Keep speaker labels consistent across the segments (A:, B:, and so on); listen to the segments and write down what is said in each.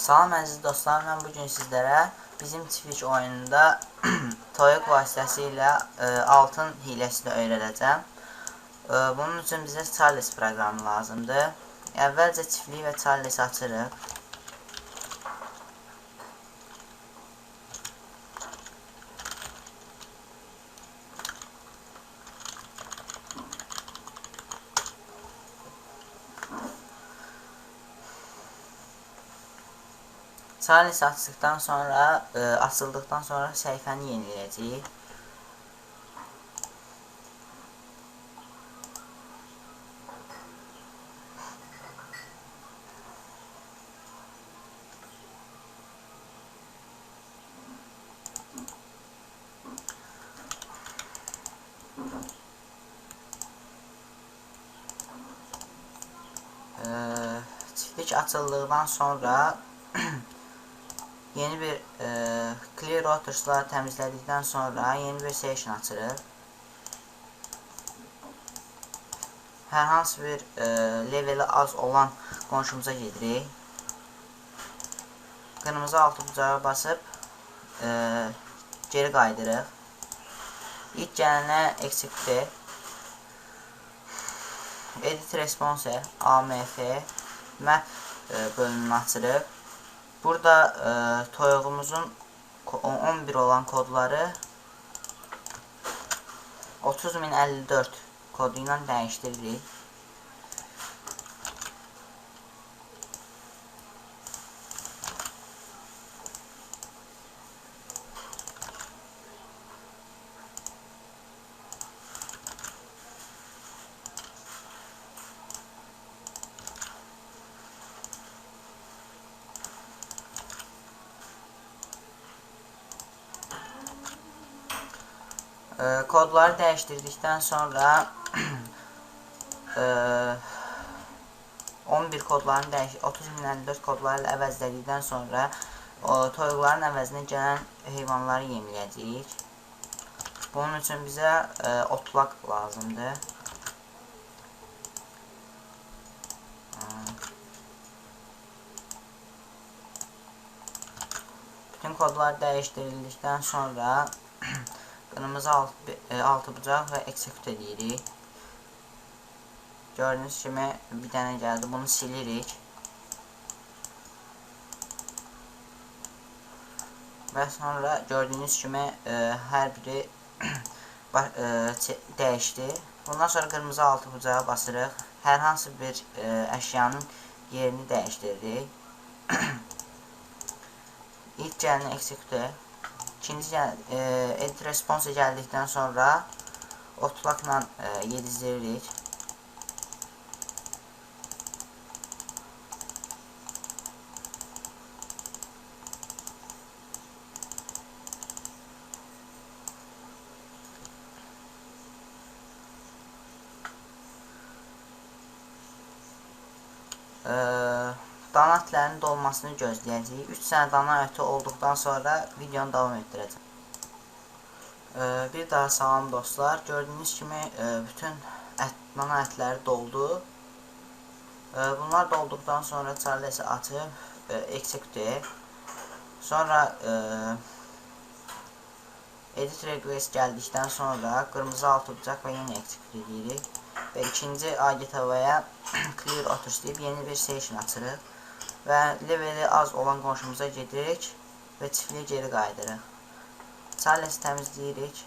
A: Salam əziz dostlar, mən bugün sizlərə bizim Twitch oyununda toyuq vasitəsilə e, altın hiləsini öyrədəcəm. E, bunun üçün bizə Charles proqramı lazımdır. Əvvəlcə çiftliyi və Charles açırıq. Charles açdıqdan sonra, e, açıldıqdan sonra səhifəni yeniləyəcəyik. E, çiftlik açıldıqdan sonra yeni bir e, clear waters'la təmizlədikdən sonra yeni bir session açırıq. Hər hansı bir e, leveli az olan qonşumuza gedirik. Qırmızı altı bucağa basıb e, geri qaydırıq. İlk gələnə execute Edit Response AMF map e, bölümünü açırıq. Burada e, toyuğumuzun ko- 11 olan kodları 30054 kodu ilə dəyişdiririk. E, kodları dəyişdirdikdən sonra e, 11 kodlarını dəyiş 30054 kodları ilə əvəzlədikdən sonra o toyuqların əvəzinə gələn heyvanları yemləyəcəyik. Bunun üçün bizə e, otlaq lazımdır. Bütün kodlar dəyişdirildikdən sonra qırmızı alt, e, altı bucaq və execute edirik. Gördüyünüz kimi bir dənə gəldi. Bunu silirik. Və sonra gördüyünüz kimi e, hər biri e, dəyişdi. Bundan sonra qırmızı altı bucağa basırıq. Hər hansı bir e, əşyanın yerini dəyişdiririk. İlk gələni execute İkinci e, edit response gəldikdən sonra otlaqla e, yedizləyirik. E, dana ətlərinin dolmasını gözləyəcəyik. 3 sənə dana əti olduqdan sonra videonu davam etdirəcəm. E, bir daha salam dostlar. Gördüyünüz kimi e, bütün ət, dana ətləri doldu. E, bunlar dolduqdan sonra Charles'i açıb e, execute sonra edit request gəldikdən sonra qırmızı altı bucaq və yenə execute edirik və ikinci AGTV-yə clear otur deyib yeni bir session açırıq və leveli az olan qonşumuza gedirik və çiftliyə geri qayıdırıq. Charles təmizləyirik.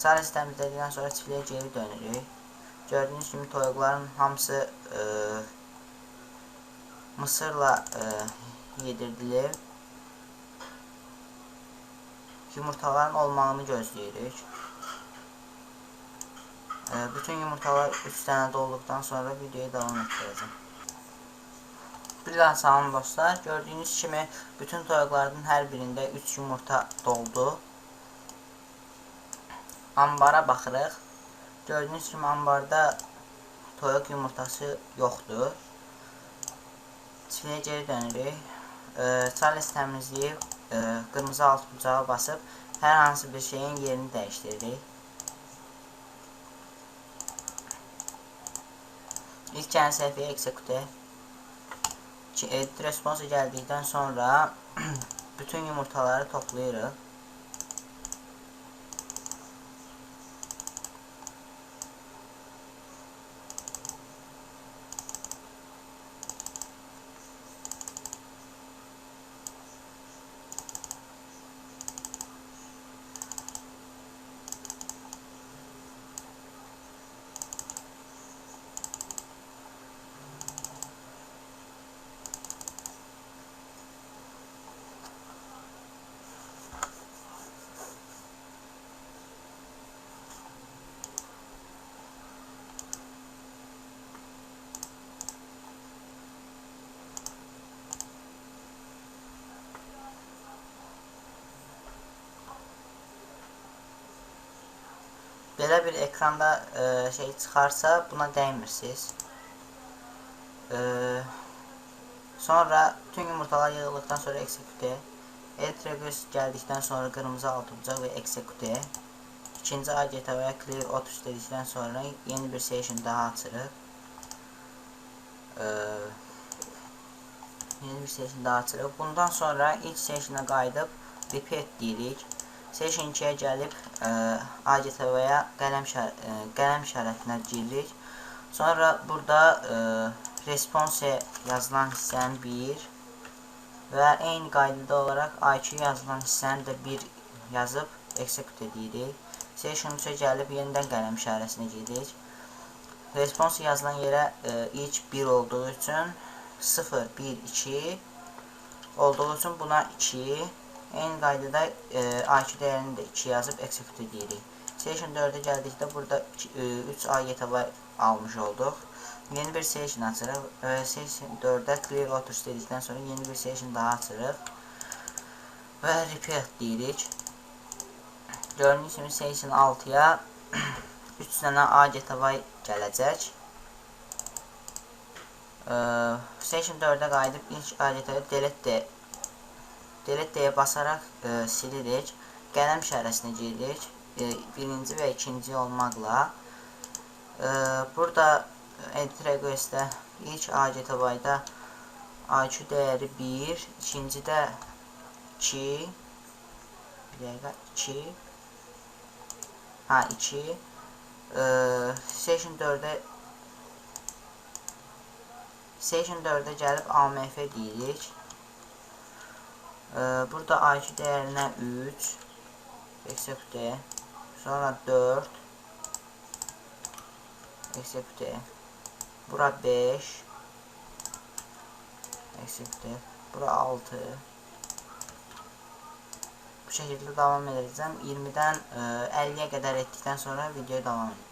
A: Charles təmizlədikdən sonra çiftliyə geri dönürük. Gördüyünüz kimi toyuqların hamısı e, mısırla e, yedirdilib. Yumurtaların olmağını gözləyirik. E, bütün yumurtalar 3 dənə dolduqdan sonra videoyu davam etdirəcəm. Bir daha salam dostlar. Gördüyünüz kimi bütün toyuqlardan hər birində 3 yumurta doldu. Ambara baxırıq. Gördüyünüz kimi ambarda toyuq yumurtası yoxdur. Çiftliyə geri dönürük. E, Charles təmizləyib e, qırmızı alt bucağa basıb hər hansı bir şeyin yerini dəyişdiririk. İlk gələn Ki- Edit response gəldikdən sonra bütün yumurtaları toplayırıq. Belə bir ekranda e, şey çıxarsa buna dəymirsiniz. E, sonra bütün yumurtalar yığıldıqdan sonra execute. Request gəldikdən sonra qırmızı alt olacaq və execute. İkinci AGT və clear auto dedikdən sonra yeni bir session daha açırıq. E, yeni bir session daha açırıq. Bundan sonra ilk sessiona qayıdıb repeat deyirik. Session 2-yə gəlib ə, AGTV-yə qələm, şər ə, qələm işarətinə giririk. Sonra burada ə, response yazılan hissəni 1 və eyni qaydada olaraq IQ yazılan hissəni də 1 yazıb execute edirik. Session 3-ə gəlib yenidən qələm işarəsinə. Response yazılan yerə ilk 1 olduğu üçün 0, 1, 2 olduğu üçün buna 2 Eyni qaydada e, IQ dəyərini də 2 yazıb execute edirik. Session 4-ə gəldikdə burada 3 AYTV almış olduq. Yeni bir session açırıq. E, session 4-ə clear auto dedikdən sonra yeni bir session daha açırıq. Və repeat deyirik. Gördüyünüz kimi session 6-ya 3 dənə AGTV gələcək. E, session 4-ə qayıdıb ilk AGTV delete de delete deyə basaraq e, silirik. Qələm işarəsinə giririk. E, birinci və ikinci olmaqla. E, burada edit requestdə ilk AGTV-da IQ dəyəri 1, ikincidə 2 bir dəqiqə 2 ha 2 e, session 4-ə session 4-ə gəlib AMF deyirik. Ee, burada IQ değerine 3 execute sonra 4 execute bura 5 execute bura 6 bu şekilde devam edeceğim. 20'den e, 50'ye kadar ettikten sonra videoya devam edeceğim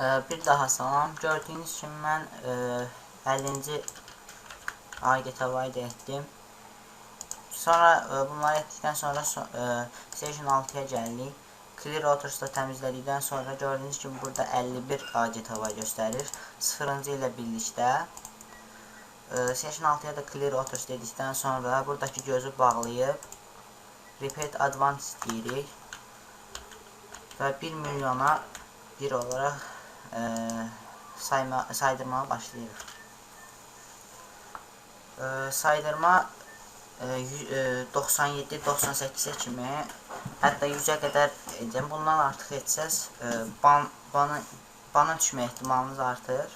A: e, bir daha salam. Gördüğünüz kimi mən e, 50. AGTV-yi da etdim Sonra e, bunları etdikdən sonra so, e, Session 6-ya gəldik. Clear Authors-da təmizlədikdən sonra gördüyünüz kimi burada 51 AGTV göstərir. 0-cı ilə birlikdə. E, Session 6-ya da Clear Authors dedikdən sonra buradakı gözü bağlayıb Repeat Advanced deyirik. Və 1 milyona 1 olaraq e, sayma, saydırmağa başlayırıq. E, saydırma 97-98'e kimi hətta 100-ə qədər edəcəm. Bundan artıq etsəz e, ban, bana, bana düşmə ehtimalınız artır.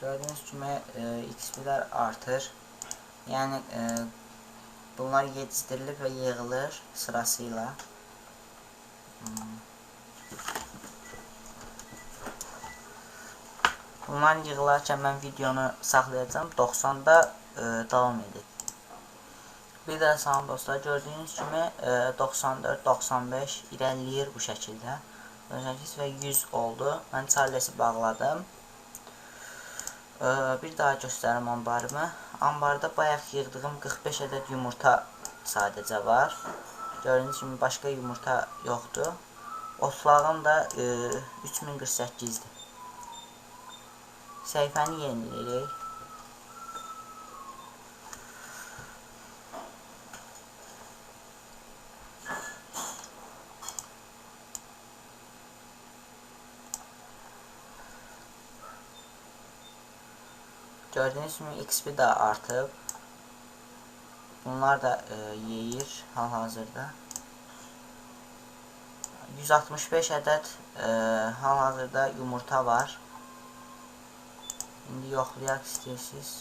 A: Gördüğünüz kimi e, XP'lər artır. Yani e, bunlar yetiştirilip ve yığılır sırasıyla. Hmm. Bunlar yığılarkən mən videonu saxlayacağım. 90-da e, davam edin. Bir də salam dostlar, gördüyünüz kimi e, 94-95 irəliləyir bu şəkildə. 98 və 100 oldu. Mən Charles'i bağladım. Ee, bir daha göstərim ambarımı. Ambarda bayaq yığdığım 45 ədəd yumurta sadəcə var. Gördüyünüz kimi başqa yumurta yoxdur. Otlağım da e, 3048-dir. Səhifəni. Gördüğünüz kimi XP da artıb. Bunlar da e, yeyir hal-hazırda. 165 ədəd e, hal-hazırda yumurta var. İndi yoxlayaq istəyirsiniz.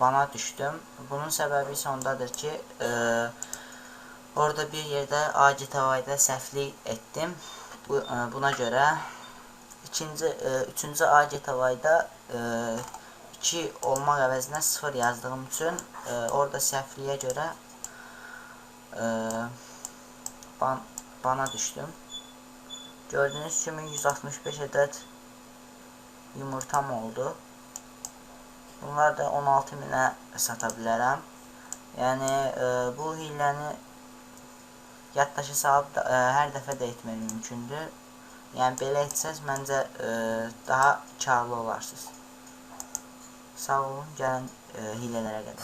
A: Bana düşdüm. Bunun səbəbi isə ondadır ki, e, orada bir yerdə AGTV-da səhvlik etdim. Bu, e, buna görə ikinci, e, üçüncü AGTV-da e, 2 olmaq əvəzinə 0 yazdığım üçün e, orada səhvliyə görə e, ban, bana düşdüm. Gördüğünüz kimi 165 ədəd yumurtam oldu. Bunlar da 16 minə sata bilərəm. Yəni e, bu hiləni yaddaşa salıb da, e, hər dəfə də etmək mümkündür. Yəni belə etsəz məncə e, daha karlı olarsınız. Sağ olun, gəlin e, hilələrə qədər.